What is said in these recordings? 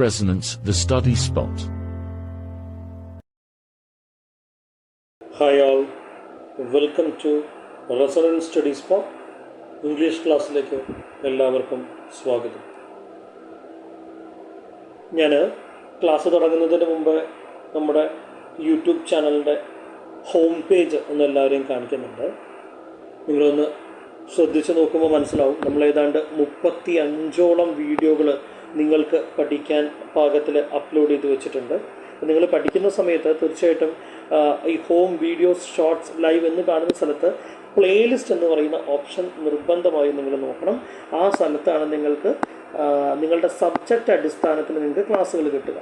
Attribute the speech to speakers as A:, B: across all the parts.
A: Resonance, the study spot.
B: Hi all welcome to Resonance study spot English ക്ലാസ്സിലേക്ക് എല്ലാവർക്കും സ്വാഗതം. ഞാൻ ക്ലാസ് തുടങ്ങുന്നതിന് മുമ്പ് നമ്മുടെ യൂട്യൂബ് ചാനലിന്റെ ഹോം പേജ് ഒന്ന് എല്ലാവരെയും കാണിക്കുന്നുണ്ട്. നിങ്ങളൊന്ന് ശ്രദ്ധിച്ച് നോക്കുമ്പോൾ മനസ്സിലാവും. നമ്മൾ ഏതാണ്ട് മുപ്പത്തി അഞ്ചോളം വീഡിയോകൾ നിങ്ങൾക്ക് പഠിക്കാൻ പാകത്തിൽ അപ്ലോഡ് ചെയ്ത് വെച്ചിട്ടുണ്ട്. നിങ്ങൾ പഠിക്കുന്ന സമയത്ത് തീർച്ചയായിട്ടും ഈ ഹോം വീഡിയോസ് ഷോർട്സ് ലൈവ് എന്ന് കാണുന്ന സ്ഥലത്ത് പ്ലേലിസ്റ്റ് എന്ന് പറയുന്ന ഓപ്ഷൻ നിർബന്ധമായും നിങ്ങൾ നോക്കണം. ആ സ്ഥലത്താണ് നിങ്ങൾക്ക് നിങ്ങളുടെ സബ്ജക്റ്റ് അടിസ്ഥാനത്തിൽ നിങ്ങൾക്ക് ക്ലാസ്സുകൾ കിട്ടുക.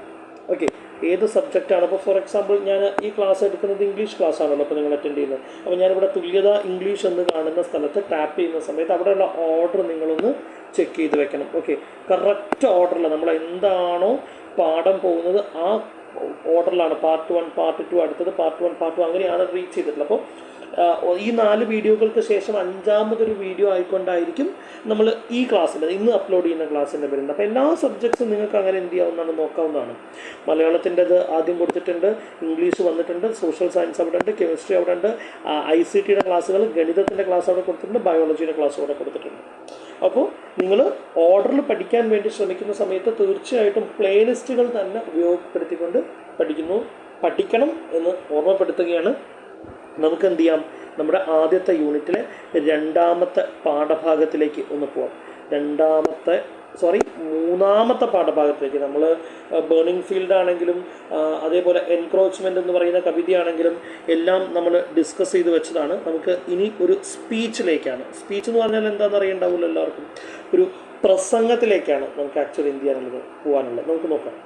B: ഓക്കെ ഏത് സബ്ജക്റ്റാണ് അപ്പോൾ ഫോർ എക്സാമ്പിൾ ഞാൻ ഈ ക്ലാസ് എടുക്കുന്നത് ഇംഗ്ലീഷ് ക്ലാസ് ആണല്ലോ അപ്പോൾ നിങ്ങൾ അറ്റൻഡ് ചെയ്യുന്നത്. അപ്പോൾ ഞാനിവിടെ തുല്യത ഇംഗ്ലീഷ് എന്ന് കാണുന്ന സ്ഥലത്ത് ടാപ്പ് ചെയ്യുന്ന സമയത്ത് അവിടെയുള്ള ഓർഡർ നിങ്ങളൊന്ന് ചെക്ക് ചെയ്ത് വെക്കണം. ഓക്കെ കറക്റ്റ് ഓർഡറിൽ നമ്മൾ എന്താണോ പാഠം പോകുന്നത് ആ ഓർഡറിലാണ് പാർട്ട് വൺ പാർട്ട് ടു അടുത്തത് പാർട്ട് വൺ പാർട്ട് ടു അങ്ങനെയാണ് റീച്ച് ചെയ്തിട്ടുള്ളത്. അപ്പോൾ ഈ നാല് വീഡിയോകൾക്ക് ശേഷം അഞ്ചാമതൊരു വീഡിയോ ആയിക്കൊണ്ടായിരിക്കും നമ്മൾ ഈ ക്ലാസ്സിന്റെ ഇന്ന് അപ്ലോഡ് ചെയ്യുന്ന ക്ലാസ്സിന്റെ വരുന്നത് അപ്പോൾ എല്ലാ സബ്ജക്ട്സും നിങ്ങൾക്ക് അങ്ങനെ എന്ത് ചെയ്യാവുന്നതാണ് നോക്കാവുന്നതാണ്. മലയാളത്തിന്റെത് ആദ്യം കൊടുത്തിട്ടുണ്ട് ഇംഗ്ലീഷ് വന്നിട്ടുണ്ട് സോഷ്യൽ സയൻസ് അവിടെ ഉണ്ട് കെമിസ്ട്രി അവിടെ ഉണ്ട് ഐ സി ടിയുടെ ക്ലാസ്സുകൾ ഗണിതത്തിന്റെ ക്ലാസ് അവിടെ കൊടുത്തിട്ടുണ്ട് ബയോളജിയുടെ ക്ലാസ് അവിടെ കൊടുത്തിട്ടുണ്ട്. അപ്പോൾ നിങ്ങൾ ഓർഡറിൽ പഠിക്കാൻ വേണ്ടി ശ്രമിക്കുന്ന സമയത്ത് തീർച്ചയായിട്ടും പ്ലേലിസ്റ്റുകൾ തന്നെ ഉപയോഗപ്പെടുത്തിക്കൊണ്ട് പഠിക്കുന്നു പഠിക്കണം എന്ന് ഓർമ്മപ്പെടുത്തുകയാണ് നമുക്ക് എന്ത് ചെയ്യാം നമ്മുടെ ആദ്യത്തെ യൂണിറ്റിലെ രണ്ടാമത്തെ പാഠഭാഗത്തിലേക്ക് ഒന്ന് പോവാം. രണ്ടാമത്തെ സോറി മൂന്നാമത്തെ പാഠഭാഗത്തേക്ക് നമ്മൾ ബേണിംഗ് ഫീൽഡ് ആണെങ്കിലും അതേപോലെ എൻക്രോച്ച്മെന്റ് എന്ന് പറയുന്ന കവിതയാണെങ്കിലും എല്ലാം നമ്മൾ ഡിസ്കസ് ചെയ്ത് വെച്ചതാണ്. നമുക്ക് ഇനി ഒരു സ്പീച്ചിലേക്കാണ് സ്പീച്ച് എന്ന് പറഞ്ഞാൽ എന്താണെന്ന് അറിയണ്ടാവില്ല എല്ലാവർക്കും? ഒരു പ്രസംഗത്തിലേക്കാണ് നമുക്ക് ആക്ച്വലി എന്ത് ചെയ്യാനുള്ളത് പോകാനുള്ളത് നമുക്ക് നോക്കാം.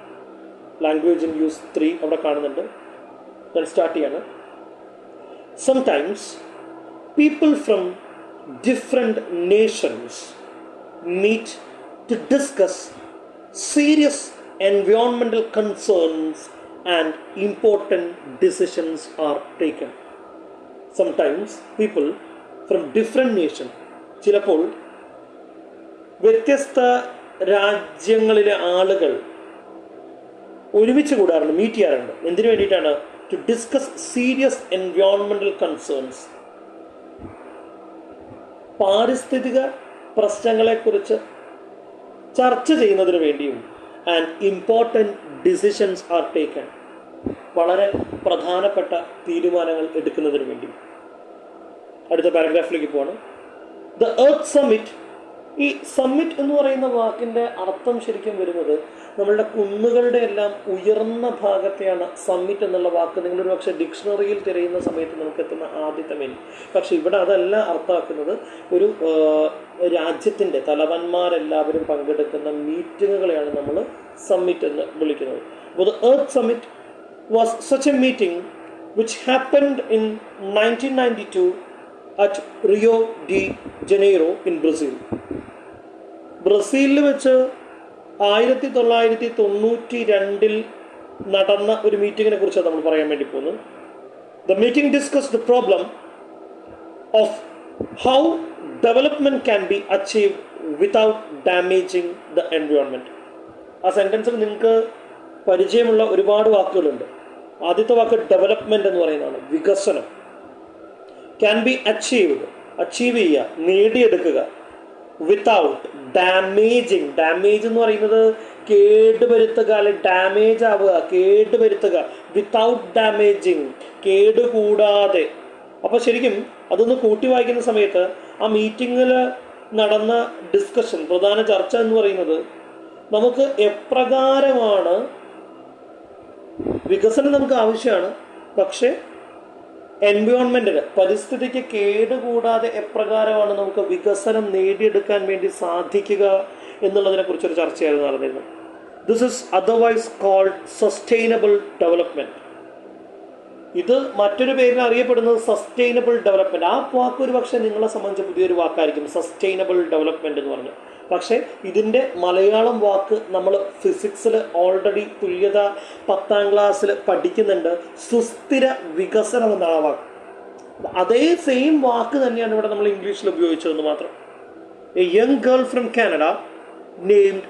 B: ലാംഗ്വേജ് ഇൻ യൂസ് ത്രീ അവിടെ കാണുന്നുണ്ട്. ഞാൻ സ്റ്റാർട്ട് ചെയ്യാണ്. Sometimes people from different nations meet to discuss serious environmental concerns and important decisions are taken. Sometimes people from different nation ചിലപ്പോൾ വ്യത്യസ്ത രാജ്യങ്ങളിലെ ആളുകൾ ഒരുമിച്ച് കൂടാറുണ്ട് മീറ്റ് ചെയ്യാറുണ്ട് എന്തിനു വേണ്ടിയിട്ടാണ് to discuss serious environmental concerns. പാരിസ്ഥിതിക പ്രശ്നങ്ങളെക്കുറിച്ച് ചർച്ച ചെയ്യുന്നതിന് വേണ്ടിയും and important decisions are taken വളരെ പ്രധാനപ്പെട്ട തീരുമാനങ്ങൾ എടുക്കുന്നതിന് വേണ്ടി അടുത്ത പാരഗ്രാഫിലേക്ക് പോകണം ദ എർത്ത് സമ്മിറ്റ് ഈ സമ്മിറ്റ് എന്ന് പറയുന്ന വാക്കിന്റെ അർത്ഥം ശരിക്കും വരുന്നത് നമ്മളുടെ കുന്നുകളുടെ എല്ലാം ഉയർന്ന ഭാഗത്തെയാണ് സമ്മിറ്റ് എന്നുള്ള വാക്ക്. നിങ്ങളൊരു പക്ഷെ ഡിക്ഷണറിയിൽ തിരയുന്ന സമയത്ത് നമുക്ക് എത്തുന്ന ആദ്യത്തെ മെയിൻ പക്ഷെ ഇവിടെ അതല്ല അർത്ഥമാക്കുന്നത്. ഒരു രാജ്യത്തിന്റെ തലവന്മാരെല്ലാവരും പങ്കെടുക്കുന്ന മീറ്റിങ്ങുകളെയാണ് നമ്മൾ സമ്മിറ്റ് എന്ന് വിളിക്കുന്നത്. അപ്പോൾ earth summit was such a meeting which happened in nineteen ninety two at Rio de Janeiro in Brazil ബ്രസീലിൽ വെച്ച് ആയിരത്തി തൊള്ളായിരത്തി തൊണ്ണൂറ്റി രണ്ടിൽ നടന്ന ഒരു മീറ്റിങ്ങിനെ കുറിച്ചാണ് നമ്മൾ പറയാൻ വേണ്ടി പോകുന്നത് the meeting discuss the problem of how development can be achieve without damaging the environment ആ സെന്റൻസിൽ നിങ്ങൾക്ക് പരിചയമുള്ള ഒരുപാട് വാക്കുകളുണ്ട്. ആദ്യത്തെ വാക്ക് ഡെവലപ്മെന്റ് എന്ന് പറയുന്നതാണ്. വികസനം. ക്യാൻ ബി അച്ചീവ്ഡ് അച്ചീവ് ചെയ്യുക. നേടിയെടുക്കുക. വിത്തൗട്ട് ഡാമേജിങ് ഡാമേജ് എന്ന് പറയുന്നത് കേടുവരുത്തുക അല്ലെ ഡാമേജ് ആവുക കേടുവരുത്തുക. വിത്തൗട്ട് ഡാമേജിങ് കേടുകൂടാതെ. അപ്പോൾ ശരിക്കും അതൊന്ന് കൂട്ടി വായിക്കുന്ന സമയത്ത് ആ മീറ്റിങ്ങിൽ നടന്ന ഡിസ്കഷൻ പ്രധാന ചർച്ച എന്ന് പറയുന്നത് നമുക്ക് എപ്രകാരമാണ് വികസനം നമുക്ക് ആവശ്യമാണ്. പക്ഷേ എൻവയോൺമെന്റിന് പരിസ്ഥിതിക്ക് കേടുകൂടാതെ എപ്രകാരമാണ് നമുക്ക് വികസനം നേടിയെടുക്കാൻ വേണ്ടി സാധിക്കുക എന്നുള്ളതിനെ കുറിച്ചൊരു ചർച്ചയായിരുന്നു നടന്നിരുന്നത്. This is otherwise called sustainable development ഇത് മറ്റൊരു പേരിൽ അറിയപ്പെടുന്നത് സസ്റ്റൈനബിൾ ഡെവലപ്മെന്റ് ആ വാക്ക് ഒരു പക്ഷേ നിങ്ങളെ സംബന്ധിച്ച് പുതിയൊരു വാക്കായിരിക്കും. സസ്റ്റൈനബിൾ ഡെവലപ്മെന്റ് എന്ന് പറഞ്ഞു. പക്ഷേ ഇതിന്റെ മലയാളം വാക്ക് നമ്മൾ ഫിസിക്സിൽ ഓൾറെഡി തുല്യത പത്താം ക്ലാസ്സിൽ പഠിക്കുന്നുണ്ട്. സുസ്ഥിര വികസനം എന്നാണ് വാക്ക്. അതേ സെയിം വാക്ക് തന്നെയാണ് ഇവിടെ നമ്മൾ ഇംഗ്ലീഷിൽ ഉപയോഗിച്ചതെന്ന് മാത്രം. A young girl from Canada named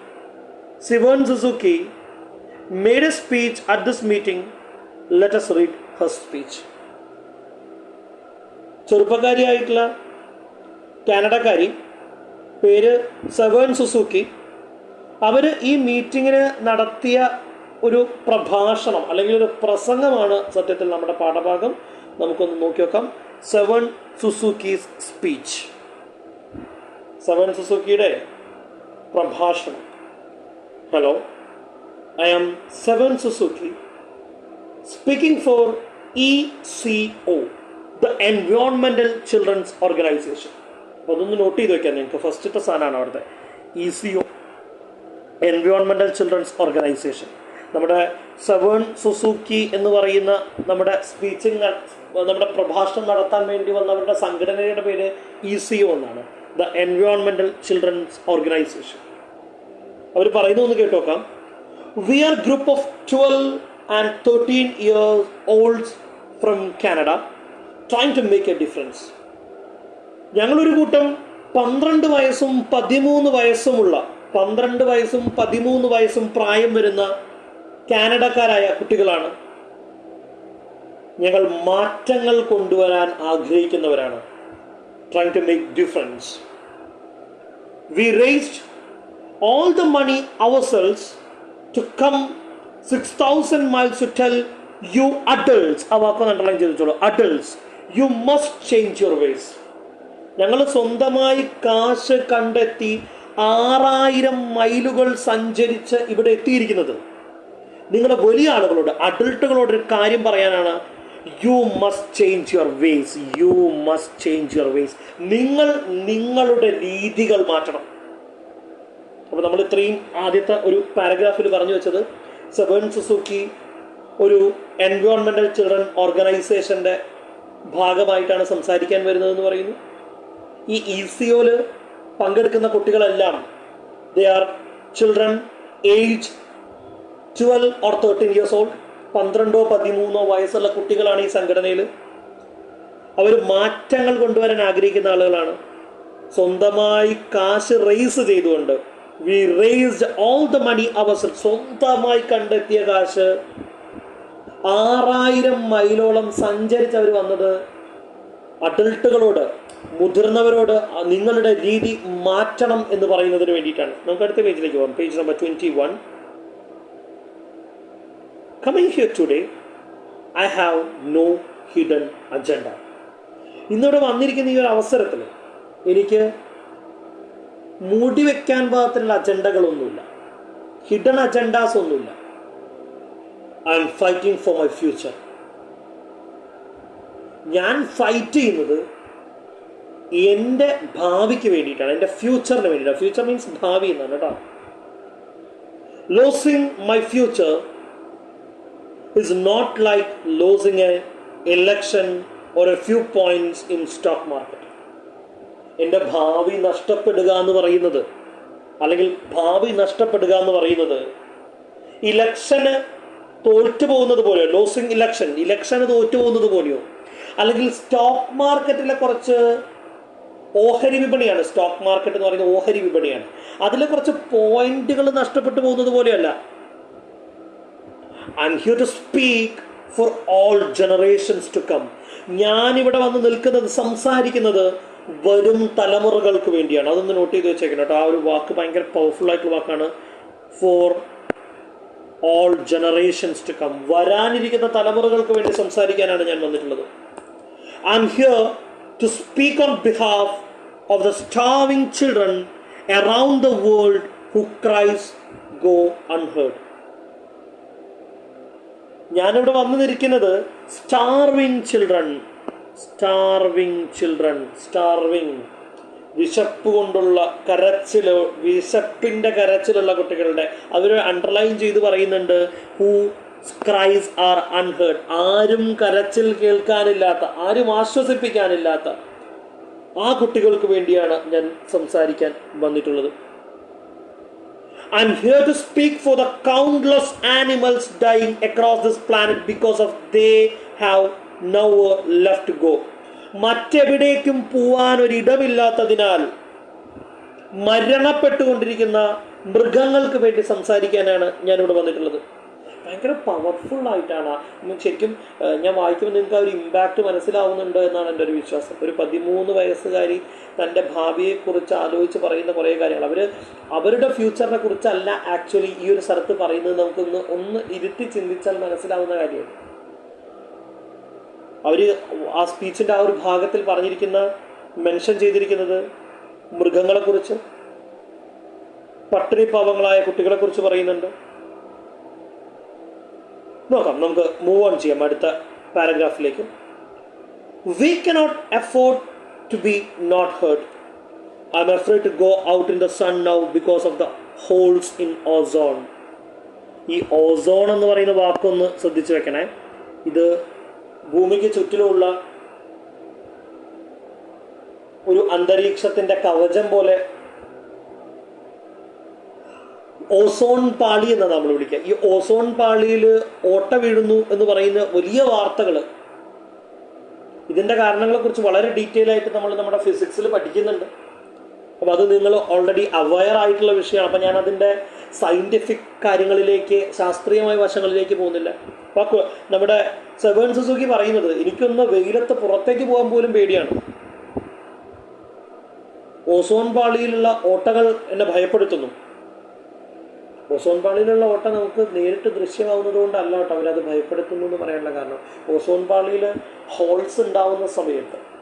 B: Severn Suzuki made a speech at this meeting let's read her speech ചെറുപ്പക്കാരിയായിട്ടുള്ള കാനഡക്കാരി പേര് സെവേൺ സുസൂക്കി. അവർ ഈ മീറ്റിങ്ങിന് നടത്തിയ ഒരു പ്രഭാഷണം അല്ലെങ്കിൽ ഒരു പ്രസംഗമാണ് സത്യത്തിൽ നമ്മുടെ പാഠഭാഗം. നമുക്കൊന്ന് നോക്കി നോക്കാം. സെവൻ സുസൂക്കീസ് സ്പീച്ച് സെവൻ സുസൂക്കിയുടെ പ്രഭാഷണം. Hello I am Severn Suzuki speaking for E C O the എൻവയോൺമെന്റൽ children's organisation അപ്പോൾ അതൊന്ന് നോട്ട് ചെയ്ത് വെക്കാം നിങ്ങൾക്ക്. ഫസ്റ്റത്തെ സാധനമാണ് അവിടുത്തെ. ഇ സി ഒ എൻവയോൺമെന്റൽ ചിൽഡ്രൻസ് ഓർഗനൈസേഷൻ നമ്മുടെ സെവേൺ സുസൂക്കി എന്ന് പറയുന്ന നമ്മുടെ സ്പീച്ചിങ് നമ്മുടെ പ്രഭാഷണം നടത്താൻ വേണ്ടി വന്നവരുടെ സംഘടനയുടെ പേര് ഇ സി ഒ എന്നാണ്. ദ എൻവയോൺമെന്റൽ ചിൽഡ്രൻസ് ഓർഗനൈസേഷൻ അവർ പറയുന്നു കേട്ടോക്കാം. V R group of twelve and thirteen years old from Canada trying to make A difference ഞങ്ങളൊരു കൂട്ടം പന്ത്രണ്ട് വയസ്സും പതിമൂന്ന് വയസ്സുമുള്ള പന്ത്രണ്ട് വയസ്സും പതിമൂന്ന് വയസ്സും പ്രായം വരുന്ന കാനഡക്കാരായ കുട്ടികളാണ്. ഞങ്ങൾ മാറ്റങ്ങൾ കൊണ്ടുവരാൻ ആഗ്രഹിക്കുന്നവരാണ്. Try to make difference V raised all the money ourselves to come 6,000 miles to tell you adults, ചെയ്തോളൂ adults, you must change your ways. ഞങ്ങൾ സ്വന്തമായി കാശ് കണ്ടെത്തി ആറായിരം മൈലുകൾ സഞ്ചരിച്ച് ഇവിടെ എത്തിയിരിക്കുന്നത്. നിങ്ങളുടെ വലിയ ആളുകളോട് അഡൾട്ടുകളോട് ഒരു കാര്യം പറയാനാണ്. You must change your vase you must change your vase നിങ്ങൾ നിങ്ങളുടെ രീതികൾ മാറ്റണം. അപ്പോൾ നമ്മൾ ഇത്രയും ആദ്യത്തെ ഒരു പാരഗ്രാഫിൽ പറഞ്ഞു വെച്ചത് സെവൻ സുസുക്കി ഒരു എൻവയോൺമെന്റൽ ചിൽഡ്രൻ ഓർഗനൈസേഷന്റെ ഭാഗമായിട്ടാണ് സംസാരിക്കാൻ വരുന്നതെന്ന് പറയുന്നു. ഈ ഇ സിഒൽ പങ്കെടുക്കുന്ന കുട്ടികളെല്ലാം they are children age twelve or thirteen years old പന്ത്രണ്ടോ പതിമൂന്നോ വയസ്സുള്ള കുട്ടികളാണ് ഈ സംഘടനയിൽ അവർ മാറ്റങ്ങൾ കൊണ്ടുവരാൻ ആഗ്രഹിക്കുന്ന ആളുകളാണ്. സ്വന്തമായി കാശ് റേസ് ചെയ്തുകൊണ്ട് V raised all the money അവർ സ്വന്തമായി കണ്ടെത്തിയ കാശ് ആറായിരം മൈലോളം സഞ്ചരിച്ച് അവർ വന്നത് അഡൾട്ടുകളോട് മുതിർന്നവരോട് നിങ്ങളുടെ രീതി മാറ്റണം എന്ന് പറയുന്നതിന് വേണ്ടിയിട്ടാണ്. നമുക്ക് അടുത്ത പേജിലേക്ക് പോകാം. Page number twenty one coming here today I have no hidden agenda ഇന്നിവിടെ വന്നിരിക്കുന്ന ഈ ഒരു അവസരത്തിൽ എനിക്ക് മൂടി വെക്കാൻ പാകത്തിലുള്ള അജണ്ടകളൊന്നുമില്ല. ഹിഡൻ അജണ്ടാസ് ഒന്നുമില്ല. I'm fighting for my future ഞാൻ ഫൈറ്റ് ചെയ്യുന്നത് എന്റെ ഭാവിക്ക് വേണ്ടിയിട്ടാണ് എന്റെ ഫ്യൂച്ചറിന് വേണ്ടിയിട്ടാണ്. ഫ്യൂച്ചർ മീൻസ് ഭാവി എന്നാണ് കേട്ടോ. Losing my future is not like losing A election or A few points in stock market എന്റെ ഭാവി നഷ്ടപ്പെടുക എന്ന് പറയുന്നത് അല്ലെങ്കിൽ ഭാവി നഷ്ടപ്പെടുക എന്ന് പറയുന്നത് ഇലക്ഷന് തോറ്റു പോകുന്നത് പോലെയോ ലോസിങ് ഇലക്ഷൻ ഇലക്ഷന് തോറ്റു പോകുന്നത് പോലെയോ അല്ലെങ്കിൽ സ്റ്റോക്ക് മാർക്കറ്റിലെ കുറച്ച് ഓഹരി വിപണിയാണ്. സ്റ്റോക്ക് മാർക്കറ്റ് എന്ന് പറയുന്നത് ഓഹരി വിപണിയാണ്. അതിലെ കുറച്ച് പോയിന്റുകൾ നഷ്ടപ്പെട്ടു പോകുന്നത് പോലെയല്ല. I here to speak for all generations to come ഞാനിവിടെ വന്ന് നിൽക്കുന്നത് സംസാരിക്കുന്നത് വരും തലമുറകൾക്ക് വേണ്ടിയാണ്. അതൊന്ന് നോട്ട് ചെയ്ത് വെച്ചേക്കണം കേട്ടോ. ആ ഒരു വാക്ക് ഭയങ്കര പവർഫുൾ ആയിട്ടുള്ള വാക്കാണ് for all generations to come വരാനിരിക്കുന്ന തലമുറകൾക്ക് വേണ്ടി സംസാരിക്കാനാണ് ഞാൻ വന്നിട്ടുള്ളത്. I here to speak on behalf of the starving children around the world who cries go unheard. ഞാൻ ഇവിടെ വന്നിരിക്കുന്നത് starving children starving children starving വിശപ്പ് കൊണ്ടുള്ള കരച്ചിലോ വിശപ്പിന്റെ കരച്ചിലുള്ള കുട്ടികളുടെ അവർ അണ്ടർലൈൻ ചെയ്ത് പറയുന്നുണ്ട് ഹൂ ക്രൈസ് ആർ അൺഹേർഡ് ആരും കരച്ചിൽ കേൾക്കാനില്ലാത്ത ആരും ആശ്വസിപ്പിക്കാനില്ലാത്ത ആ കുട്ടികൾക്ക് വേണ്ടിയാണ് ഞാൻ സംസാരിക്കാൻ വന്നിട്ടുള്ളത്. I am here to speak for the countless animals dying across this planet because of they have now left go മറ്റെവിടേക്കും പോവാൻ ഒരിടമില്ലാത്തതിനാൽ മരണപ്പെട്ടുകൊണ്ടിരിക്കുന്ന മൃഗങ്ങൾക്ക് വേണ്ടി സംസാരിക്കാനാണ് ഞാനിവിടെ വന്നിട്ടുള്ളത്. ഭയങ്കര പവർഫുൾ ആയിട്ടാണ്. ശരിക്കും ഞാൻ വായിക്കുമ്പോൾ നിങ്ങൾക്ക് ആ ഒരു ഇമ്പാക്റ്റ് മനസ്സിലാവുന്നുണ്ട് എന്നാണ് എന്റെ ഒരു വിശ്വാസം. ഒരു പതിമൂന്ന് വയസ്സുകാരി തന്റെ ഭാവിയെക്കുറിച്ച് ആലോചിച്ച് പറയുന്ന കുറേ കാര്യങ്ങൾ. അവർ അവരുടെ ഫ്യൂച്ചറിനെ കുറിച്ചല്ല ആക്ച്വലി ഈ ഒരു സ്ഥലത്ത് പറയുന്നത് നമുക്കൊന്ന് ഒന്ന് ഇരുത്തി ചിന്തിച്ചാൽ മനസ്സിലാവുന്ന കാര്യമാണ്. അവർ ആ സ്പീച്ചിന്റെ ആ ഒരു ഭാഗത്തിൽ പറഞ്ഞിരിക്കുന്ന മെൻഷൻ ചെയ്തിരിക്കുന്നത് മൃഗങ്ങളെക്കുറിച്ച് പട്ടിണി പാവങ്ങളായ കുട്ടികളെക്കുറിച്ച് പറയുന്നുണ്ട്. നോക്കാം നമുക്ക് മൂവ് ഓൺ ചെയ്യാം അടുത്ത പാരഗ്രാഫിലേക്ക് we cannot afford to B not heart I M effort to go out in the sun now because of the holes in ozone ഈ ഓസോൺ എന്ന് പറയുന്ന വാക്കൊന്ന് ശ്രദ്ധിച്ചു വെക്കണേ. ഇത് ഭൂമിക്ക് ചുറ്റിലുമുള്ള ഒരു അന്തരീക്ഷത്തിന്റെ കവചം പോലെ ഓസോൺ പാളി എന്നാണ് നമ്മൾ വിളിക്കുക ഈ ഓസോൺ പാളിയിൽ ഓട്ട വീഴുന്നു എന്ന് പറയുന്ന വലിയ വാർത്തകൾ ഇതിന്റെ കാരണങ്ങളെക്കുറിച്ച് വളരെ ഡീറ്റെയിൽ ആയിട്ട് നമ്മൾ നമ്മുടെ ഫിസിക്സിൽ പഠിക്കുന്നുണ്ട്. അപ്പോൾ അത് നിങ്ങൾ ഓൾറെഡി അവയർ ആയിട്ടുള്ള വിഷയമാണ്. അപ്പോൾ ഞാൻ അതിന്റെ സയന്റിഫിക് കാര്യങ്ങളിലേക്ക് ശാസ്ത്രീയമായ വശങ്ങളിലേക്ക് പോകുന്നില്ല. അപ്പോൾ നമ്മുടെ സെവൻ സുസുക്കി പറയുന്നത് എനിക്കൊന്ന് വെയിലത്ത് പുറത്തേക്ക് പോകാൻ പോലും പേടിയാണ്. ഓസോൺ പാളിയിലുള്ള ഓട്ടകൾ എന്നെ ഭയപ്പെടുത്തുന്നു. ഓസോൺ പാളിയിലുള്ള ഓട്ട നമുക്ക് നേരിട്ട് ദൃശ്യമാവുന്നത് കൊണ്ടല്ല കേട്ടോ അവരത് ഭയപ്പെടുത്തുന്നു എന്ന് പറയാനുള്ള കാരണം. ഓസോൺ പാളിയിൽ ഹോൾസ് ഉണ്ടാവുന്ന സമയത്ത്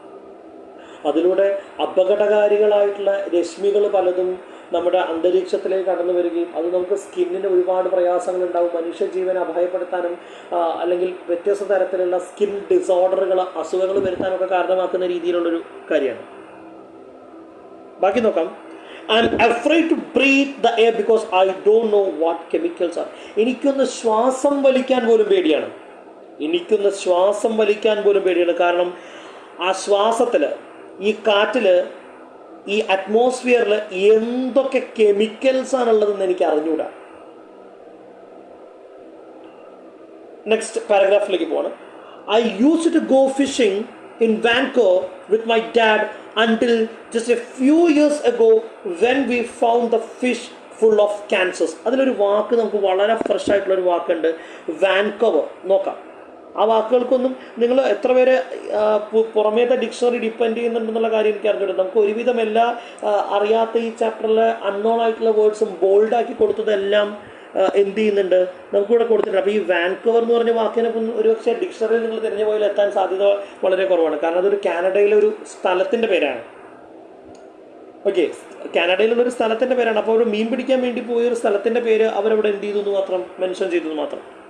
B: അതിലൂടെ അപകടകാരികളായിട്ടുള്ള രശ്മികൾ പലതും നമ്മുടെ അന്തരീക്ഷത്തിലേക്ക് കടന്നു വരികയും അത് നമുക്ക് സ്കിന്നിന് ഒരുപാട് പ്രയാസങ്ങൾ ഉണ്ടാവും മനുഷ്യജീവനെ അഭയപ്പെടുത്താനും അല്ലെങ്കിൽ വ്യത്യസ്ത തരത്തിലുള്ള സ്കിൻ ഡിസോർഡറുകൾ അസുഖങ്ങൾ വരുത്താനൊക്കെ കാരണമാക്കുന്ന രീതിയിലുള്ളൊരു കാര്യമാണ്. ബാക്കി നോക്കാം. I M afraid to breath the air because I don't know what chemicals are എനിക്കൊന്ന് ശ്വാസം വലിക്കാൻ പോലും പേടിയാണ്. എനിക്കൊന്ന് ശ്വാസം വലിക്കാൻ പോലും പേടിയാണ്. കാരണം ആ ശ്വാസത്തിൽ ഈ കാറ്റിൽ ഈ അറ്റ്മോസ്ഫിയറിൽ എന്തൊക്കെ കെമിക്കൽസ് ആണുള്ളതെന്ന് എനിക്ക് അറിഞ്ഞൂടാ. നെക്സ്റ്റ് പാരഗ്രാഫിലേക്ക് പോകണം I use to go phishing in Vancouver with my dad until just a few years ago when we found the fish full of cancers അതിലൊരു വാക്ക് നമുക്ക് വളരെ ഫ്രഷ് ആയിട്ടുള്ള ഒരു വാക്കുണ്ട് വാൻകോവർ നോക്കാം. ആ വാക്കുകൾക്കൊന്നും നിങ്ങൾ എത്ര പേര് പുറമേത്തെ ഡിക്ഷണറി ഡിപ്പെൻഡ് ചെയ്യുന്നുണ്ടെന്നുള്ള കാര്യം എനിക്ക് അറിഞ്ഞിട്ടുണ്ട് നമുക്ക് ഒരുവിധം എല്ലാ അറിയാത്ത ഈ ചാപ്റ്ററിലെ അൺനോൺ ആയിട്ടുള്ള വേർഡ്സും ബോൾഡാക്കി കൊടുത്തതെല്ലാം എന്ത് ചെയ്യുന്നുണ്ട്? നമുക്കിവിടെ കൊടുത്തിട്ടുണ്ട്. അപ്പോൾ ഈ വാൻകോവർ എന്ന് പറഞ്ഞ വാക്കിനെ ഒരു പക്ഷേ ഡിക്ഷണറിയിൽ നിങ്ങൾ തിരഞ്ഞു പോയാൽ എത്താൻ സാധ്യത വളരെ കുറവാണ്. കാരണം അതൊരു കാനഡയിലെ ഒരു സ്ഥലത്തിന്റെ പേരാണ്. ഓക്കെ കാനഡയിലുള്ള ഒരു സ്ഥലത്തിന്റെ പേരാണ്. അപ്പോൾ അവർ മീൻ പിടിക്കാൻ വേണ്ടി പോയ ഒരു സ്ഥലത്തിന്റെ പേര് അവരവിടെ എന്ത് ചെയ്തു എന്ന് മാത്രം മെൻഷൻ ചെയ്തു മാത്രം.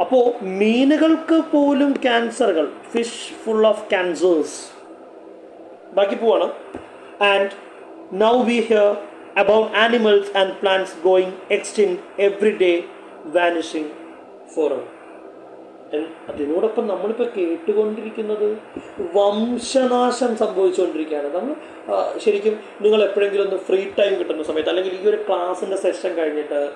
B: അപ്പോൾ മീനുകൾക്ക് പോലും ക്യാൻസറുകൾ ഫിഷ് ഫുൾ ഓഫ് ക്യാൻസേഴ്സ് ബാക്കി പോവാണ്. And now we hear about animals and plants going extinct every day, vanishing forever. അതിനോടൊപ്പം നമ്മളിപ്പോൾ കേട്ടുകൊണ്ടിരിക്കുന്നത് വംശനാശം സംഭവിച്ചുകൊണ്ടിരിക്കുകയാണ്. നമ്മൾ ശരിക്കും നിങ്ങൾ എപ്പോഴെങ്കിലും ഒന്ന് ഫ്രീ ടൈം കിട്ടുന്ന സമയത്ത് അല്ലെങ്കിൽ ഈ ഒരു ക്ലാസ്സിന്റെ സെഷൻ കഴിഞ്ഞിട്ട്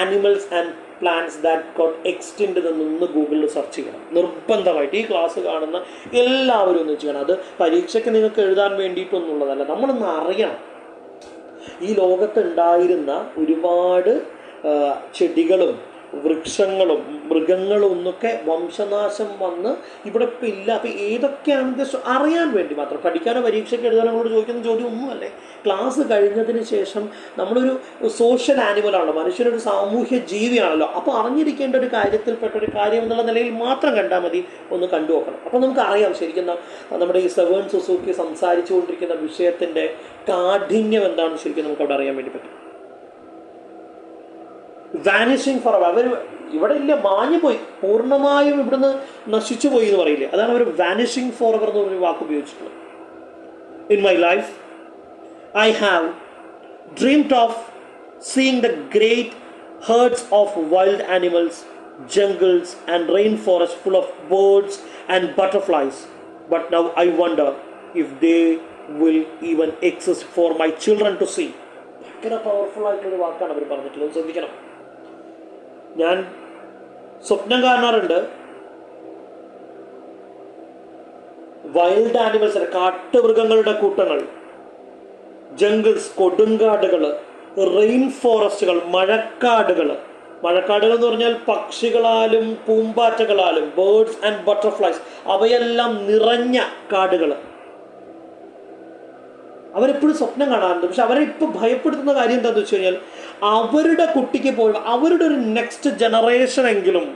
B: animals and plants that got extend എന്നൊന്ന് ഗൂഗിളിൽ സെർച്ച് ചെയ്യണം. നിർബന്ധമായിട്ട് ഈ ക്ലാസ് കാണുന്ന എല്ലാവരും ഒന്ന് ചെയ്യണം അത് പരീക്ഷയ്ക്ക് നിങ്ങൾക്ക് എഴുതാൻ വേണ്ടിയിട്ടൊന്നുള്ളതല്ല. നമ്മളൊന്ന് അറിയണം. ഈ ലോകത്തുണ്ടായിരുന്ന ഒരുപാട് ചെടികളും വൃക്ഷങ്ങളും മൃഗങ്ങളും ഒന്നൊക്കെ വംശനാശം വന്ന് ഇവിടെ ഇപ്പം ഇല്ല. അപ്പം ഏതൊക്കെയാണ് അറിയാൻ വേണ്ടി മാത്രം. പഠിക്കാനോ പരീക്ഷയ്ക്ക് എഴുതാനോ നമ്മളോട് ചോദിക്കുന്ന ചോദ്യം ഒന്നുമല്ലേ ക്ലാസ് കഴിഞ്ഞതിന് ശേഷം നമ്മളൊരു സോഷ്യൽ ആനിമലാണല്ലോ. മനുഷ്യനൊരു സാമൂഹ്യ ജീവിയാണല്ലോ. അപ്പോൾ അറിഞ്ഞിരിക്കേണ്ട ഒരു കാര്യത്തിൽപ്പെട്ട ഒരു കാര്യം എന്നുള്ള നിലയിൽ മാത്രം കണ്ടാൽ മതി. ഒന്ന് കണ്ടു നോക്കണം. അപ്പോൾ നമുക്ക് അറിയാം ശരിക്കും നമ്മുടെ ഈ സെവേൺ സുസൂക്കി സംസാരിച്ചു കൊണ്ടിരിക്കുന്ന വിഷയത്തിന്റെ കാഠിന്യം എന്താണെന്ന് ശരിക്കും നമുക്ക് അവിടെ അറിയാൻ വേണ്ടി പറ്റും. വാനിഷിങ് ഫോർ അവർ ഇവിടെ ഇല്ല മാഞ്ഞു പോയി. പൂർണമായും ഇവിടുന്ന് നശിച്ചു പോയി എന്ന് പറയില്ലേ? അതാണ് അവർ വാനിഷിങ് ഫോർ എവർ എന്ന് പറഞ്ഞ വാക്ക് ഉപയോഗിച്ചിട്ടുള്ളത്. In my life I have dreamed of seeing the great herds of wild animals, jungles, and rainforests full of birds and butterflies. But now I wonder if they will even exist for my children to see. ഭയങ്കര powerful ആയിട്ടുള്ള വാക്കാണ് അവർ പറഞ്ഞിട്ടുള്ളത്. ശ്രദ്ധിക്കണം. ഞാൻ സ്വപ്നം കാണാറുണ്ട്. Wild animals കാട്ടുമൃഗങ്ങളുടെ കൂട്ടങ്ങൾ jungles കൊടുങ്കാടുകൾ rain ഫോറസ്റ്റുകൾ മഴക്കാടുകൾ. മഴക്കാടുകൾ എന്ന് പറഞ്ഞാൽ പക്ഷികളാലും പൂമ്പാറ്റകളാലും ബേർഡ്സ് ആൻഡ് ബട്ടർഫ്ലൈസ് അവയെല്ലാം നിറഞ്ഞ കാടുകൾ. അവരെപ്പോഴും സ്വപ്നം കാണാറുണ്ട്. പക്ഷെ അവരെ ഇപ്പോൾ ഭയപ്പെടുത്തുന്ന കാര്യം എന്താണെന്ന് വെച്ച് കഴിഞ്ഞാൽ അവരുടെ കുട്ടിക്ക് പോയി അവരുടെ ഒരു നെക്സ്റ്റ് ജനറേഷൻ എങ്കിലും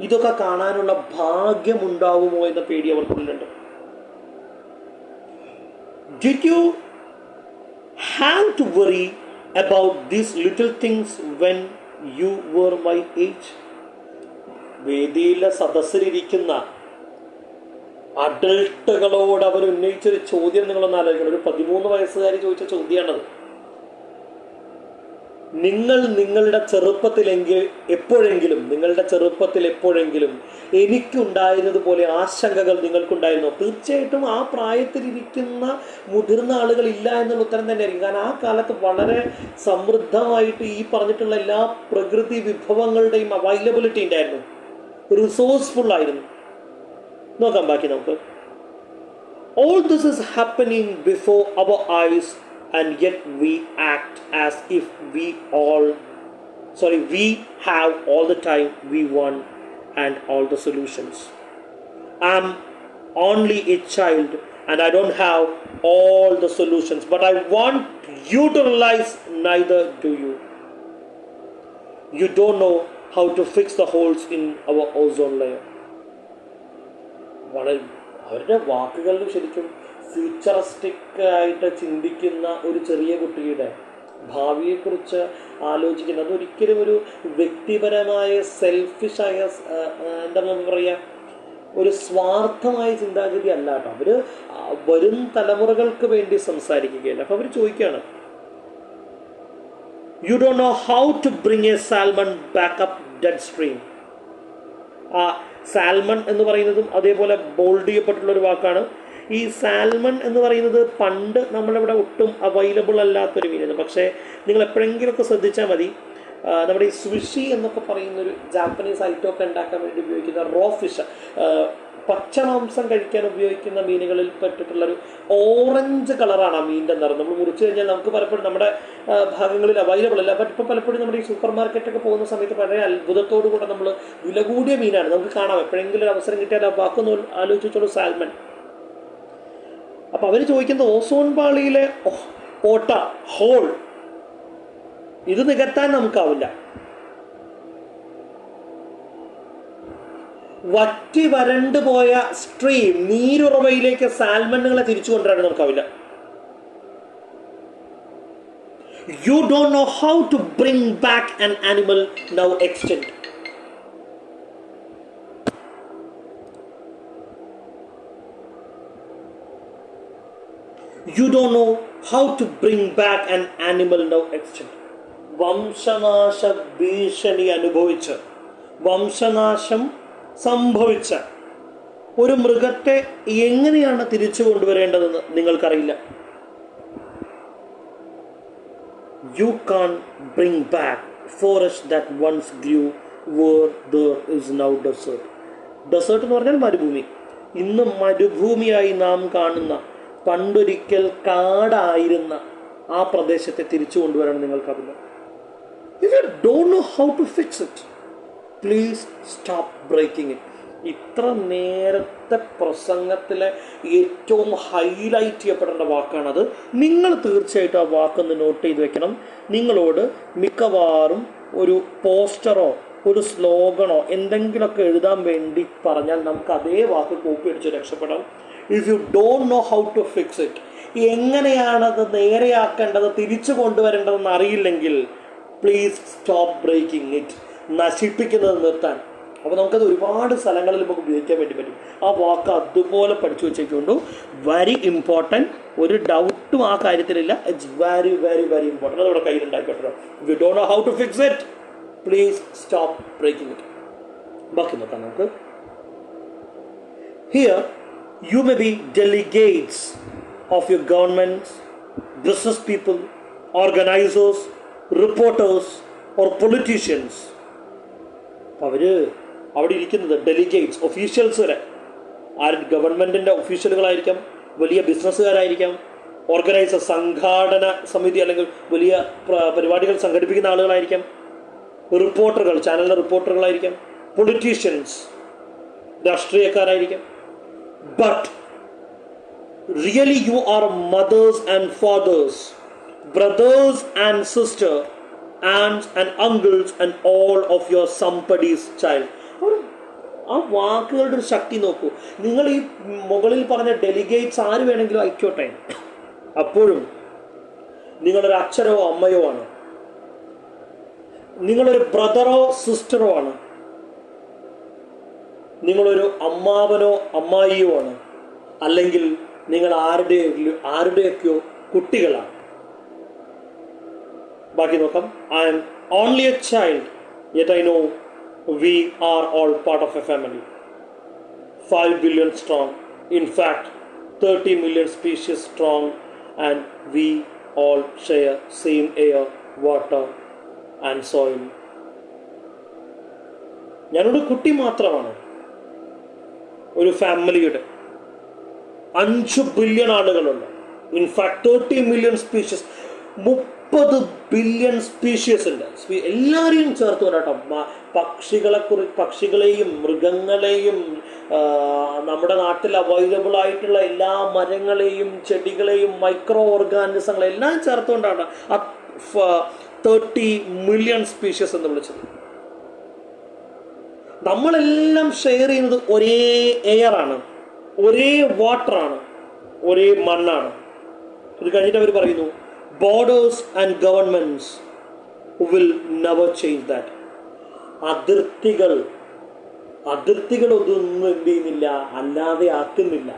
B: ഇതൊക്കെ കാണാനുള്ള ഭാഗ്യമുണ്ടാവുമോ എന്ന പേടി അവർക്കുള്ളിലുണ്ട് did you have to worry about these little things when you were my age വേദിയിലെ സദസ്സിലിരിക്കുന്ന അഡൾട്ടുകളോട് അവർ ഉന്നയിച്ചൊരു ചോദ്യം നിങ്ങളൊന്ന് ആലോചിക്കണം. ഒരു പതിമൂന്ന് വയസ്സുകാരി ചോദിച്ച ചോദ്യമാണത്. നിങ്ങൾ നിങ്ങളുടെ ചെറുപ്പത്തിലെങ്കിൽ എപ്പോഴെങ്കിലും നിങ്ങളുടെ ചെറുപ്പത്തിൽ എപ്പോഴെങ്കിലും എനിക്കുണ്ടായിരുന്നതുപോലെ ആശങ്കകൾ നിങ്ങൾക്കുണ്ടായിരുന്നോ? തീർച്ചയായിട്ടും ആ പ്രായത്തിലിരിക്കുന്ന മുതിർന്ന ആളുകൾ ഇല്ല എന്നുള്ള ഉത്തരം തന്നെയായിരിക്കും. കാരണം ആ കാലത്ത് വളരെ സമൃദ്ധമായിട്ട് ഈ പറഞ്ഞിട്ടുള്ള എല്ലാ പ്രകൃതി വിഭവങ്ങളുടെയും അവൈലബിലിറ്റി ഉണ്ടായിരുന്നു. റിസോഴ്സ്ഫുൾ ആയിരുന്നു. നോക്കാം ബാക്കി നമുക്ക് all this is happening before our eyes and yet we act as if we all sorry we have all the time we want and all the solutions i'm only a child and i don't have all the solutions but i want you to realize neither do you you don't know how to fix the holes in our ozone layer വളരെ അവരുടെ വാക്കുകളിൽ ശരിക്കും futuristic ആയിട്ട് ചിന്തിക്കുന്ന ഒരു ചെറിയ കുട്ടിയുടെ ഭാവിയെക്കുറിച്ച് ആലോചിക്കുന്നത് അതൊരിക്കലും ഒരു വ്യക്തിപരമായ സെൽഫിഷായ എന്താ പറയുക ഒരു സ്വാർത്ഥമായ ചിന്താഗതി അല്ല കേട്ടോ. അവർ വരും തലമുറകൾക്ക് വേണ്ടി സംസാരിക്കുകയല്ല. അപ്പം അവർ ചോദിക്കുകയാണ് U Dr know how to bring A salmon back up dead stream ആ സാൽമൺ എന്ന് പറയുന്നതും അതേപോലെ ബോൾഡ് ചെയ്യപ്പെട്ടുള്ള ഒരു വാക്കാണ്. ഈ സാൽമൺ എന്ന് പറയുന്നത് പണ്ട് നമ്മളിവിടെ ഒട്ടും അവൈലബിൾ അല്ലാത്തൊരു മീനാണ്. പക്ഷേ നിങ്ങൾ എപ്പോഴെങ്കിലുമൊക്കെ ശ്രദ്ധിച്ചാൽ മതി. നമ്മുടെ ഈ സുഷി എന്നൊക്കെ പറയുന്നൊരു ജാപ്പനീസ് ഐറ്റമൊക്കെ ഉണ്ടാക്കാൻ വേണ്ടി ഉപയോഗിക്കുന്ന റോ ഫിഷ് പച്ചമാംസം കഴിക്കാൻ ഉപയോഗിക്കുന്ന മീനുകളിൽ പെട്ടിട്ടുള്ളൊരു ഓറഞ്ച് കളറാണ് ആ മീനിന്റെ നിറം. നമ്മൾ മുറിച്ച് കഴിഞ്ഞാൽ നമുക്ക് പലപ്പോഴും നമ്മുടെ ഭാഗങ്ങളിൽ അവൈലബിൾ അല്ല. ബട്ട് ഇപ്പോൾ പലപ്പോഴും നമ്മുടെ ഈ സൂപ്പർ മാർക്കറ്റൊക്കെ പോകുന്ന സമയത്ത് പഴയ അത്ഭുതത്തോടു കൂടെ നമ്മൾ വില കൂടിയ മീനാണ്. നമുക്ക് കാണാം. എപ്പോഴെങ്കിലും ഒരു അവസരം കിട്ടിയാൽ ആ വാക്കൊന്ന് ആലോചിച്ചോളൂ സാൽമൺ. അപ്പോൾ അവർ ചോദിക്കുന്നത് ഓസോൺ പാളിയിലെ ഓട്ട ഹോൾ. ഇത് നികത്താൻ നമുക്കാവില്ല. വറ്റി വരണ്ടു പോയ സ്ട്രീം നീരുറവയിലേക്ക് സാൽമണ്ണുകളെ തിരിച്ചു കൊണ്ടുവരാൻ നമുക്കാവില്ല. You don't know how to bring back an animal now extend you don't know how to bring back an animal now extinct. വംശനാശ ഭീഷണി അനുഭവിച്ച് വംശനാശം സംഭവിച്ച ഒരു മൃഗത്തെ എങ്ങനെയാണ് തിരിച്ചു കൊണ്ടുവരേണ്ടതെന്ന് നിങ്ങൾക്കറിയില്ല. U can't bring back forest that once Gru where there is now desert desert എന്ന് പറഞ്ഞാൽ മരുഭൂമി. ഇന്ന് മരുഭൂമിയായി നാം കാണുന്ന പണ്ടൊരിക്കൽ കാടായിരുന്ന ആ പ്രദേശത്തെ തിരിച്ചു കൊണ്ടുവരാൻ നിങ്ങൾക്കറിയില്ല. If you Dr know how to fix it please stop breaking it ഇത്ര നേരത്തെ പ്രസംഗത്തിലെ ഏറ്റവും ഹൈലൈറ്റ് ചെയ്യപ്പെടേണ്ട വാക്കാണത്. നിങ്ങൾ തീർച്ചയായിട്ടും ആ വാക്കൊന്ന് നോട്ട് ചെയ്ത് വെക്കണം. നിങ്ങളോട് മിക്കവാറും ഒരു പോസ്റ്ററോ ഒരു സ്ലോഗണോ എന്തെങ്കിലുമൊക്കെ എഴുതാൻ വേണ്ടി പറഞ്ഞാൽ നമുക്ക് അതേ വാക്ക് കോപ്പി അടിച്ച് രക്ഷപ്പെടാം. If you don't know how to fix it എങ്ങനെയാണത് നേരെയാക്കേണ്ടത് തിരിച്ചു കൊണ്ടുവരേണ്ടതെന്ന് അറിയില്ലെങ്കിൽ പ്ലീസ് സ്റ്റോപ്പ് ബ്രേക്കിംഗ് ഇറ്റ് നശിപ്പിക്കുന്നത് നിർത്താൻ. അപ്പോൾ നമുക്കത് ഒരുപാട് സ്ഥലങ്ങളിൽ നമുക്ക് ഉപയോഗിക്കാൻ വേണ്ടി പറ്റും. ആ വാക്ക് അതുപോലെ പഠിച്ചു വെച്ചേക്കൊണ്ടു വെരി ഇമ്പോർട്ടന്റ് ഒരു ഡൗട്ടും ആ കാര്യത്തിലില്ല. It's very very very important നമ്മുടെ കയ്യിലുണ്ടായിക്കോട്ടെ U Dr know how to fix it please stop breaking it ബാക്കി നോക്കാം നമുക്ക്. Here you may be delegates of your governments, business people organizers, reporters, or politicians അവർ അവിടെ ഇരിക്കുന്നത് delegates officials വരെ. ആര് ഗവൺമെന്റിന്റെ ഒഫീഷ്യലുകളായിരിക്കാം വലിയ ബിസിനസ്സുകാരായിരിക്കാം ഓർഗനൈസർ സംഘാടന സമിതി അല്ലെങ്കിൽ വലിയ പ്ര- പരിപാടികൾ സംഘടിപ്പിക്കുന്ന ആളുകളായിരിക്കാം റിപ്പോർട്ടറുകൾ ചാനലിലെ റിപ്പോർട്ടറുകളായിരിക്കാം politicians രാഷ്ട്രീയക്കാരായിരിക്കാം. But really you are mothers and fathers. Brothers and sister aunts and uncles and all of your somebody's child. ആ വാക്കുകളുടെ ഒരു ശക്തി നോക്കൂ. നിങ്ങൾ ഈ മുകളിൽ പറഞ്ഞ ഡെലിഗേറ്റ്സ് ആര് വേണമെങ്കിലും അയക്കോട്ടെ? അപ്പോഴും നിങ്ങളൊരു അച്ഛനോ അമ്മയോ ആണ്. നിങ്ങളൊരു ബ്രദറോ സിസ്റ്ററോ ആണ്. നിങ്ങളൊരു അമ്മാവനോ അമ്മായിയോ ആണ്. അല്ലെങ്കിൽ നിങ്ങൾ ആരുടെ ആരുടെയൊക്കെയോ കുട്ടികളാണ്. ബാക്കി നോക്കാം. I am only A child yet I know V are all part of A family five billion strong in fact thirty million species strong and we all share same air water and soil ഞാനൊരു കുട്ടി മാത്രമാണ്. ഒരു ഫാമിലിയുടെ. അഞ്ച് billion ആളുകളുണ്ട്. In fact thirty million species മുപ്പത് billion species ഉണ്ട്. എല്ലാവരെയും ചേർത്ത് വരാട്ടോ പക്ഷികളെ കുറി പക്ഷികളെയും മൃഗങ്ങളെയും നമ്മുടെ നാട്ടിൽ അവൈലബിൾ ആയിട്ടുള്ള എല്ലാ മരങ്ങളെയും ചെടികളെയും മൈക്രോ ഓർഗാനിസങ്ങളെയും എല്ലാം ചേർത്തുകൊണ്ടാണ് തേർട്ടി മില്യൺ സ്പീഷ്യസ് എന്ന് വിളിച്ചത്. നമ്മളെല്ലാം ഷെയർ ചെയ്യുന്നത് ഒരേ എയർ ആണ്. ഒരേ വാട്ടർ ആണ്. ഒരേ മണ്ണാണ്. ഇത് കഴിഞ്ഞിട്ട് അവർ പറയുന്നു borders and governments will never change that അതിർത്തികൾ അതിർത്തികൾ ഒന്നും എന്ത് ചെയ്യുന്നില്ല അല്ലാതെ ആക്കുന്നില്ല.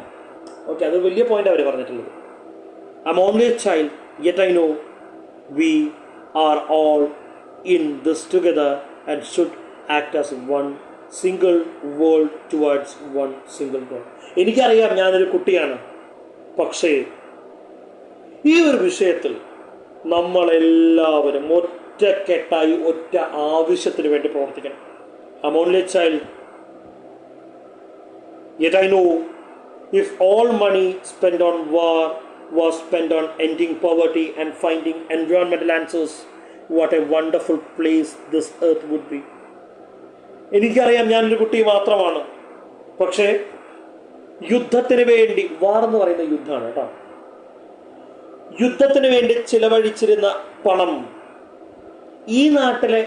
B: ഓക്കെ അത് വലിയ പോയിന്റ് അവർ പറഞ്ഞിട്ടുള്ളത്. I only A child yet I know V are all in this together and should act as one single world towards one single goal എനിക്കറിയാം ഞാനൊരു കുട്ടിയാണ്. പക്ഷേ ഈ ഒരു വിഷയത്തിൽ നമ്മളെല്ലാവരും ഒറ്റക്കെട്ടായി ഒറ്റ ആവശ്യത്തിന് വേണ്ടി പ്രവർത്തിക്കണം I'm only a child. Yet I know if all money spent on war was spent on ending poverty and finding environmental answers, what a wonderful place this earth would be. എനിക്കറിയാം ഞാനൊരു കുട്ടി മാത്രമാണ് പക്ഷേ യുദ്ധത്തിന് വേണ്ടി വാർ എന്ന് പറയുന്ന യുദ്ധമാണ് കേട്ടോ യുദ്ധത്തിന് വേണ്ടി ചിലവഴിച്ചിരുന്ന പണം ഈ നാട്ടിലെ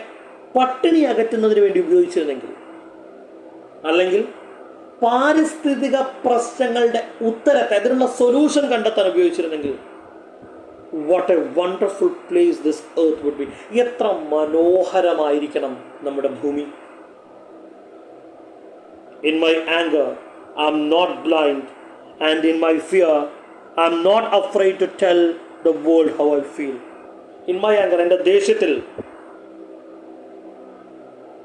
B: പട്ടിണി അകറ്റുന്നതിന് വേണ്ടി ഉപയോഗിച്ചിരുന്നെങ്കിൽ അല്ലെങ്കിൽ പാരിസ്ഥിതിക പ്രശ്നങ്ങളുടെ ഉത്തരത്തെ അതിനുള്ള സൊല്യൂഷൻ കണ്ടെത്താൻ ഉപയോഗിച്ചിരുന്നെങ്കിൽ what A wonderful place this earth would be എത്ര മനോഹരമായിരിക്കണം നമ്മുടെ ഭൂമി. In my anchor I am not blind and in my fear I am not afraid to tell the world how I feel in my anchor എന്റെ ദേഷ്യത്തിൽ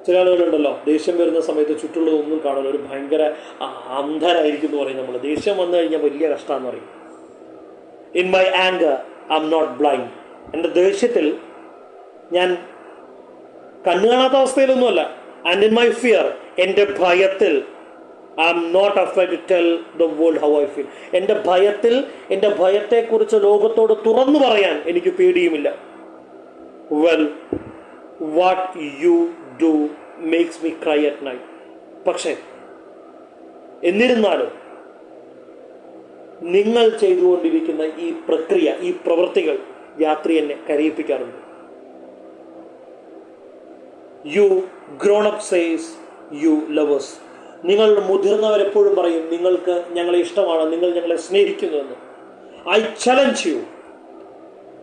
B: ചില ആളുകളുണ്ടല്ലോ. ദേഷ്യം വരുന്ന സമയത്ത് ചുറ്റുള്ളത് ഒന്നും കാണില്ല ഒരു ഭയങ്കര അന്ധരായിരിക്കും എന്ന് പറയും നമ്മൾ ദേഷ്യം വന്നു കഴിഞ്ഞാൽ വലിയ കഷ്ടമെന്ന് പറയും. In my anchor I am not blind എന്റെ ദേഷ്യത്തിൽ ഞാൻ കണ്ണു കാണാത്ത അവസ്ഥയിലൊന്നുമല്ല. ആൻഡ് ഇൻ മൈ ഫിയർ എന്റെ ഭയത്തിൽ I am not afraid to tell the world how I feel എന്റെ ഭയത്തിൽ എന്റെ ഭയത്തെക്കുറിച്ച് ലോകത്തോട് തുറന്നു പറയാൻ എനിക്ക് പേടിയുമില്ല. Well what you do makes me cry at night പക്ഷേ എന്നിരുന്നാലും നിങ്ങൾ ചെയ്തുകൊണ്ടിരിക്കുന്ന ഈ പ്രക്രിയ ഈ പ്രവൃത്തികൾ രാത്രി എന്നെ കരയിപ്പിക്കാറുണ്ട്. U grown up says you lovers നിങ്ങൾ മുതിർന്നവരെപ്പോഴും പറയും നിങ്ങൾക്ക് ഞങ്ങളെ ഇഷ്ടമാണ് നിങ്ങൾ ഞങ്ങളെ സ്നേഹിക്കുന്നുവെന്ന് I challenge you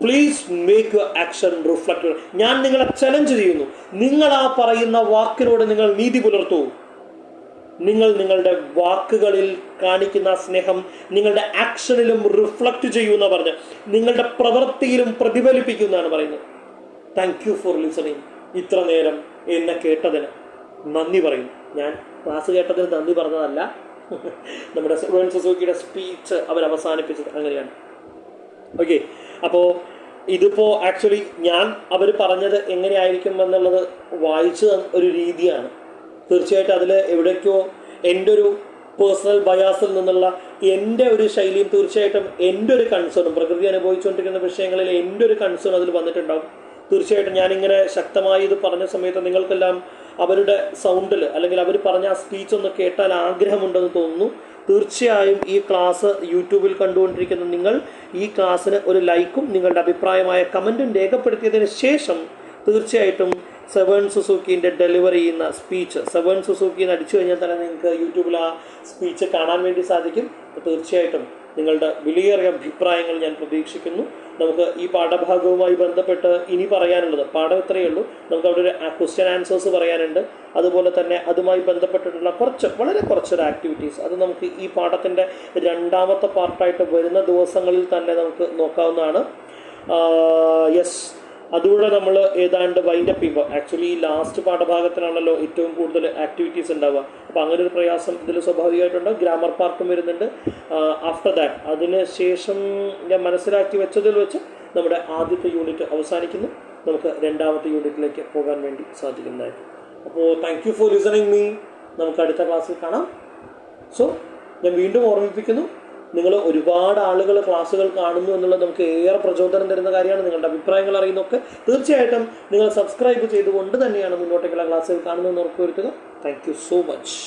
B: please make your action reflect ഞാൻ നിങ്ങളെ ചലഞ്ച് ചെയ്യുന്നു. നിങ്ങൾ ആ പറയുന്ന വാക്കിനോട് നിങ്ങൾ നീതി പുലർത്തൂ. നിങ്ങൾ നിങ്ങളുടെ വാക്കുകളിൽ കാണിക്കുന്ന സ്നേഹം നിങ്ങളുടെ ആക്ഷനിലും റിഫ്ലക്റ്റ് എന്ന് പറഞ്ഞ് നിങ്ങളുടെ പ്രവൃത്തിയിലും പ്രതിഫലിപ്പിക്കുന്നതാണ് പറയുന്നത്. താങ്ക് യു ഫോർ ലിസണിങ് ഇത്ര നേരം എന്നെ കേട്ടതിന് നന്ദി പറയുന്നു. ഞാൻ ക്ലാസ് കേട്ടതിന് നന്ദി പറഞ്ഞതല്ല. നമ്മുടെ റോയൽ സുസൂക്കിയുടെ സ്പീച്ച് അവർ അവസാനിപ്പിച്ചത് അങ്ങനെയാണ്. ഓക്കെ അപ്പോൾ ഇതിപ്പോൾ ആക്ച്വലി ഞാൻ അവർ പറഞ്ഞത് എങ്ങനെയായിരിക്കും എന്നുള്ളത് വായിച്ച ഒരു രീതിയാണ്. തീർച്ചയായിട്ടും അതിൽ എവിടേക്കോ എന്റെ ഒരു പേഴ്സണൽ ബയാസിൽ നിന്നുള്ള എന്റെ ഒരു ശൈലിയും തീർച്ചയായിട്ടും എന്റെ ഒരു കൺസേണും പ്രകൃതി അനുഭവിച്ചുകൊണ്ടിരിക്കുന്ന വിഷയങ്ങളിൽ എന്റെ ഒരു കൺസേൺ അതിൽ വന്നിട്ടുണ്ടാവും. തീർച്ചയായിട്ടും ഞാനിങ്ങനെ ശക്തമായി ഇത് പറഞ്ഞ സമയത്ത് നിങ്ങൾക്കെല്ലാം അവരുടെ സൗണ്ടിൽ അല്ലെങ്കിൽ അവർ പറഞ്ഞ ആ സ്പീച്ച് ഒന്ന് കേട്ടാൽ ആഗ്രഹമുണ്ടെന്ന് തോന്നുന്നു. തീർച്ചയായും ഈ ക്ലാസ് യൂട്യൂബിൽ കണ്ടുകൊണ്ടിരിക്കുന്ന നിങ്ങൾ ഈ ക്ലാസ്സിന് ഒരു ലൈക്കും നിങ്ങളുടെ അഭിപ്രായമായ കമന്റും രേഖപ്പെടുത്തിയതിന് ശേഷം തീർച്ചയായിട്ടും സെവൻ സുസൂക്കിന്റെ ഡെലിവറി ചെയ്യുന്ന സ്പീച്ച് സെവൻ സുസൂക്കി എന്ന് അടിച്ചു കഴിഞ്ഞാൽ തന്നെ നിങ്ങൾക്ക് യൂട്യൂബിൽ ആ സ്പീച്ച് കാണാൻ വേണ്ടി സാധിക്കും. തീർച്ചയായിട്ടും നിങ്ങളുടെ വിലയേറിയ അഭിപ്രായങ്ങൾ ഞാൻ പ്രതീക്ഷിക്കുന്നു. നമുക്ക് ഈ പാഠഭാഗവുമായി ബന്ധപ്പെട്ട് ഇനി പറയാനുള്ളത് പാഠം ഇത്രയേ ഉള്ളൂ. നമുക്ക് അവിടെ ഒരു ക്വസ്റ്റ്യൻ ആൻസേഴ്സ് പറയാനുണ്ട്. അതുപോലെ തന്നെ അതുമായി ബന്ധപ്പെട്ടിട്ടുള്ള കുറച്ച് വളരെ കുറച്ചൊരു ആക്ടിവിറ്റീസ് അത് നമുക്ക് ഈ പാഠത്തിന്റെ രണ്ടാമത്തെ പാർട്ടായിട്ട് വരുന്ന ദിവസങ്ങളിൽ തന്നെ നമുക്ക് നോക്കാവുന്നതാണ്. യെസ് അതുകൂടെ നമ്മൾ ഏതാണ്ട് വൈൻഡ് അപ്പ് ചെയ്യുമ്പോൾ ആക്ച്വലി ഈ ലാസ്റ്റ് പാഠഭാഗത്തിനാണല്ലോ ഏറ്റവും കൂടുതൽ ആക്ടിവിറ്റീസ് ഉണ്ടാവുക. അപ്പോൾ അങ്ങനെ ഒരു പ്രയാസം ഇതിൽ സ്വാഭാവികമായിട്ടുണ്ട്? ഗ്രാമർ പാർക്കും വരുന്നുണ്ട്. ആഫ്റ്റർ ദാറ്റ് അതിന് ശേഷം ഞാൻ മനസ്സിലാക്കി വെച്ചതിൽ വെച്ച് നമ്മുടെ ആദ്യത്തെ യൂണിറ്റ് അവസാനിക്കുന്നു. നമുക്ക് രണ്ടാമത്തെ യൂണിറ്റിലേക്ക് പോകാൻ വേണ്ടി സാധിക്കുന്നതായിരിക്കും അപ്പോൾ thank you for listening me നമുക്ക് അടുത്ത ക്ലാസ്സിൽ കാണാം. സോ ഞാൻ വീണ്ടും ഓർമ്മിപ്പിക്കുന്നു. നിങ്ങൾ ഒരുപാട് ആളുകൾ ക്ലാസ്സുകൾ കാണുന്നു എന്നുള്ളത് നമുക്ക് ഏറെ പ്രചോദനം തരുന്ന കാര്യമാണ്. നിങ്ങളുടെ അഭിപ്രായങ്ങൾ അറിയുന്നൊക്കെ തീർച്ചയായിട്ടും നിങ്ങൾ സബ്സ്ക്രൈബ് ചെയ്തുകൊണ്ട് തന്നെയാണ് മുന്നോട്ടേക്കുള്ള ക്ലാസ്സുകൾ കാണുന്നതെന്ന് ഉറപ്പുവരുത്തുക. Thank you so much